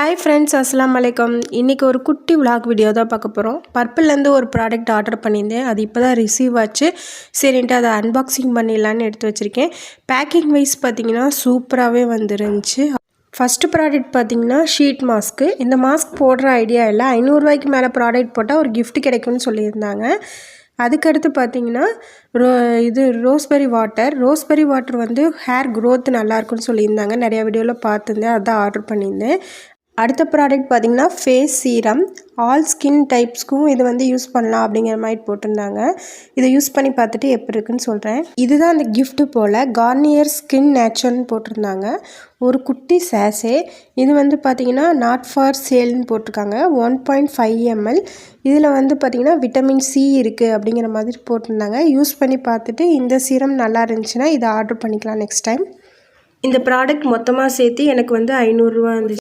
Hi friends அஸ்லாம் வலைக்கம் இன்றைக்கி ஒரு குட்டி vlog வீடியோ தான் பார்க்க போகிறோம் பர்பிள்லேருந்து ஒரு ப்ராடக்ட் ஆர்டர் பண்ணியிருந்தேன். அது இப்போ தான் ரிசீவ் ஆச்சு. சரின்ட்டு அதை அன்பாக்சிங் பண்ணிடலான்னு எடுத்து வச்சுருக்கேன். பேக்கிங் வைஸ் பார்த்தீங்கன்னா சூப்பராகவே வந்துருந்துச்சு. ஃபஸ்ட்டு ப்ராடக்ட் பார்த்தீங்கன்னா ஷீட் மாஸ்க்கு இந்த மாஸ்க் போடுற ஐடியா இல்லை. ஐநூறுரூவாய்க்கு மேலே ப்ராடக்ட் போட்டால் ஒரு கிஃப்ட் கிடைக்கும்னு சொல்லியிருந்தாங்க. அதுக்கடுத்து பார்த்தீங்கன்னா ரோ இது ரோஸ்பெரி வாட்டர் ரோஸ்பெரி வாட்டர் வந்து ஹேர் க்ரோத் நல்லாயிருக்குன்னு சொல்லியிருந்தாங்க. நிறையா வீடியோவில் பார்த்துருந்தேன். அதான் ஆர்டர் பண்ணியிருந்தேன். அடுத்த ப்ராடக்ட் பார்த்தீங்கன்னா ஃபேஸ் சீரம் ஆல் ஸ்கின் டைப்ஸ்க்கும் இது வந்து யூஸ் பண்ணலாம் அப்படிங்கிற மாதிரி போட்டிருந்தாங்க. இதை யூஸ் பண்ணி பார்த்துட்டு எப்படி இருக்குன்னு சொல்கிறேன் இதுதான் அந்த கிஃப்ட்டு போல் கார்னியர் ஸ்கின் நேச்சர்னு போட்டிருந்தாங்க. ஒரு குட்டி சேசே இது வந்து பார்த்திங்கன்னா நாட் ஃபார் சேல்னு போட்டிருக்காங்க. ஒன் பாயிண்ட் ஃபைவ் எம்எல் இதில் வந்து பார்த்தீங்கன்னா விட்டமின் சி இருக்குது அப்படிங்கிற மாதிரி போட்டிருந்தாங்க. யூஸ் பண்ணி பார்த்துட்டு இந்த சீரம் நல்லா இருந்துச்சுன்னா இதை ஆர்டர் பண்ணிக்கலாம் நெக்ஸ்ட் டைம் இந்த ப்ராடக்ட் மொத்தமாக சேர்த்து எனக்கு வந்து ஐநூறுரூவா இருந்துச்சு.